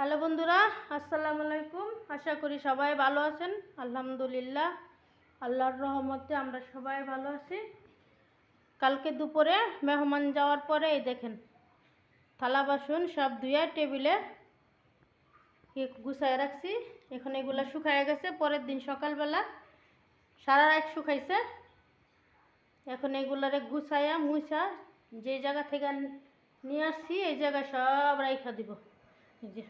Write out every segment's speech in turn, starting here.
Hello বন্ধুরা, আসসালামু আলাইকুম। আশা করি সবাই ভালো আছেন। আলহামদুলিল্লাহ, আল্লাহর রহমতে আমরা সবাই ভালো আছি। কালকে দুপুরে মেহমান যাওয়ার পরে এই দেখেন, থালা, বাসন সব ধুয়ে টেবিলে এ গুছায় রাখছি। এখন এগুলো শুকায় গেছে, পরের দিন সকালবেলা সারা রাত শুকাইছে। এখন এগুলারে গুছাইয়া, মুছা, যে জায়গা থেকে নিয়ে আসছি, এই জায়গায় সব রাইখা দিব। যে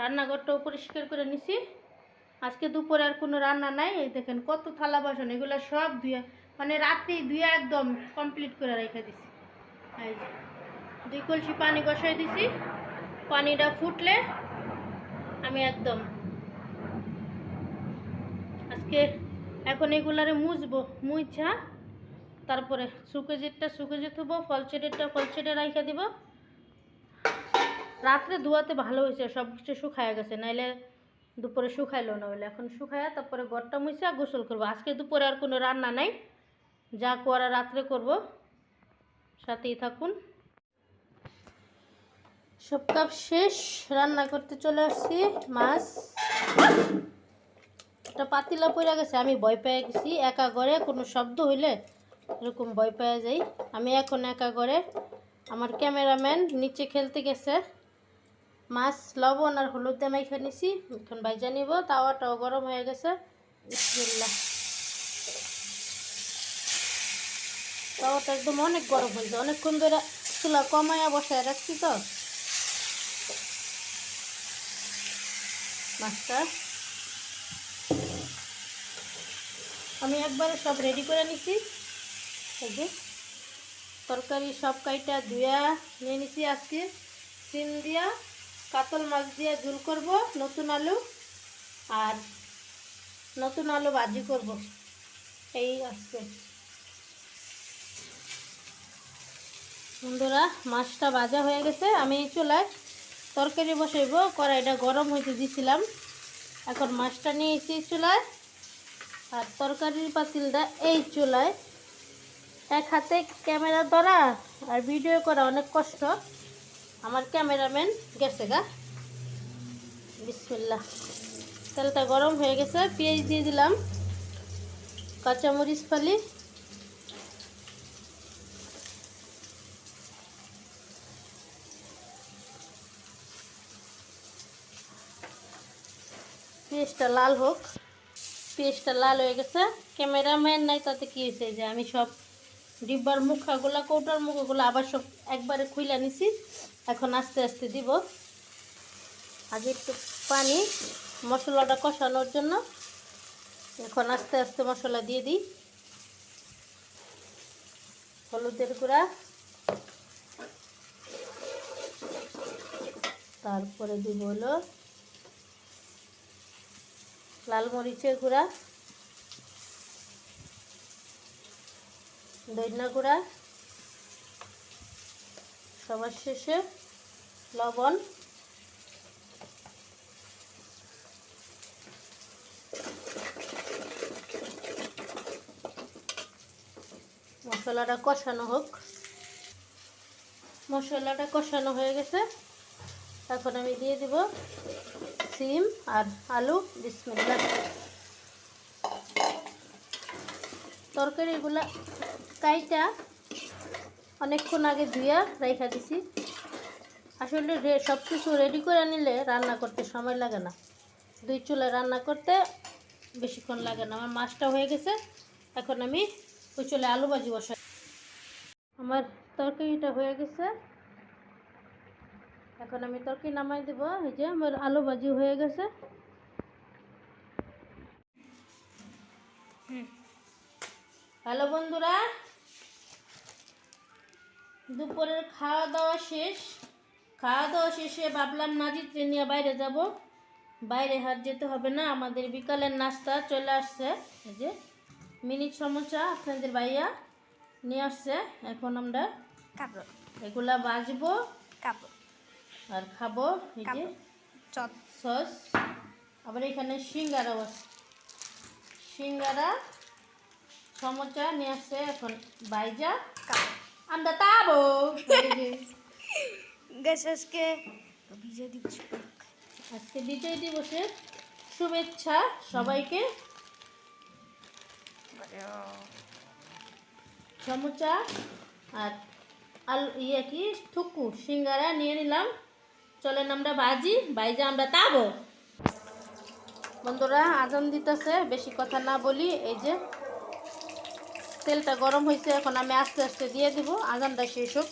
রান্নাঘরটাও পরিষ্কার করে নিছি। আজকে দুপুরে আর কোনো রান্না নাই। এই দেখেন কত থালা বাসন, এগুলো সব ধুয়ে মানে রাত্রি ধুয়ে একদম কমপ্লিট করে রেখে দিছি। এই যে, দুই কলসি পানি বসাই দিছি। পানিটা ফুটলে আমি একদম আজকে এখন এগুলারে মুছবো মুছা তারপরে শুকেজেরটা শুকেজে থুবো ফলচেটেরটা ফলচেটে রাইখা দিব। রাত্রে ধোয়াতে ভালো হয়েছে সব কিছু শুকায় গেছে, নাইলে দুপুরে শুকাইলো না বলে। এখন শুকায়া তারপরে ঘরটা মুছা গোসল করব। আজকে দুপুরে আর কোনো রান্না নাই, যা করা রাত্রে করব। সাথেই থাকুন। সব কাপ শেষ, রান্না করতে চলে আসছি, মাছ। একটা পাতিলা পড়ে গেছে, আমি ভয় পেয়ে গেছি, একা ঘরে কোনো শব্দ হইলে এরকম ভয় পেয়ে যাই। আমি এখন একা ঘরে, আমার ক্যামেরাম্যান নিচে খেলতে গেছে। মাছ লবণ আর হলুদ দিয়ে মাইখা নিছি, এখন বাইজা নিব, তাওয়াটাও গরম হয়ে গেছে। বিসমিল্লাহ। তাওয়াটা একদম অনেক গরম হয়েছে অনেকক্ষণ ধরে চুলা কমাইয়া বসায় রাখছি তো। মাছটা আমি একবারে সব রেডি করে নিছি। এই তরকারি সব কাইটা ধুয়া নিয়ে নিছি আজকে। সিম দিয়া কাতল মাছ দিয়ে ঝুল করব, নতুন আলু আর নতুন আলু ভাজি করব। এই আজকে। বন্ধুরা, মাছটা ভাজা হয়ে গেছে। আমি চুলায় তরকারি বসাইব। কড়াইটা গরম হইতে দিছিলাম। এখন মাছটা নিয়ে এসেছি চুলায়। আর তরকারির পাতিলটা এই চুলায়। এক হাতে ক্যামেরা ধরা আর ভিডিও করা অনেক কষ্ট। আমার ক্যামেরাম্যান গেছে গা। বিসমিল্লা তেলটা গরম হয়ে গেছে, পেঁয়াজ দিয়ে দিলাম, কাঁচামরিচ ফালি। পেঁয়াজটা লাল হোক, পেঁয়াজটা লাল হয়ে গেছে। ক্যামেরাম্যান নাই, তাতে কী হয়েছে? যে আমি সব ডিব্বার মুখাগুলা, কৌটার মুখগুলো আবার সব একবারে খুইলা নিছি। এখন আস্তে আস্তে দিব। আগে একটু পানি, মশলাটা কষানোর জন্য এখন আস্তে আস্তে মশলা দিয়ে দিই। হলুদের গুঁড়া। তারপরে দিব হলো লাল মরিচের গুঁড়া দইনা গুঁড়া। সবার শেষে লবণ। মশলাটা কষানো হোক। মশলাটা কষানো হয়ে গেছে। এখন আমি দিয়ে দিব সিম আর আলু। বিসমিল্লা তরকারিগুলা কাইটা অনেকক্ষণ আগে ধুইয়া রাইখা দিছি। আসলে সব কিছু রেডি করে নিলে রান্না করতে সময় লাগে না। দুই চুলায় রান্না করতে বেশিক্ষণ লাগে না। আমার মাছটা হয়ে গেছে এখন আমি ওই চুলে আলু ভাজি বসাই। আমার তরকারিটা হয়ে গেছে। এখন আমি তরকারি নামাই দেবো। এই যে আমার আলু ভাজি হয়ে গেছে। হ্যালো বন্ধুরা দুপুরের খাওয়া দাওয়া শেষ। খাওয়া দাওয়া শেষে ভাবলাম নাজিত্রে নিয়ে বাইরে যাব। বাইরে হাট যেতে হবে না। আমাদের বিকালের নাস্তা চলে আসছে। এই যে মিনিট সমস্যা আপনাদের ভাইয়া নিয়ে আসছে। এখন আমরা কাপড় এগুলা বাজবো কাপড় আর খাব। এই যে চট সস। আবার এখানে সিঙ্গারাও আছে। সিঙ্গারা সমোচা নিয়ে আসছে। এখন বাইজা কাপড় আমরা তাবো গ্যাস আজকে ভিজে দিচ্ছি আজকে বিজয় দিবসের শুভেচ্ছা সবাইকে। সমুচা আর আল ইয়ে কি? ঠুকু সিঙ্গারা নিয়ে নিলাম। চলেন আমরা বাজি বাইজে আমরা তাবো। বন্ধুরা আজান দিতেছে বেশি কথা না বলি এই যে তেলটা গরম হয়েছে এখন আমি আস্তে আস্তে দিয়ে দিব। আজানটা শেষ হোক।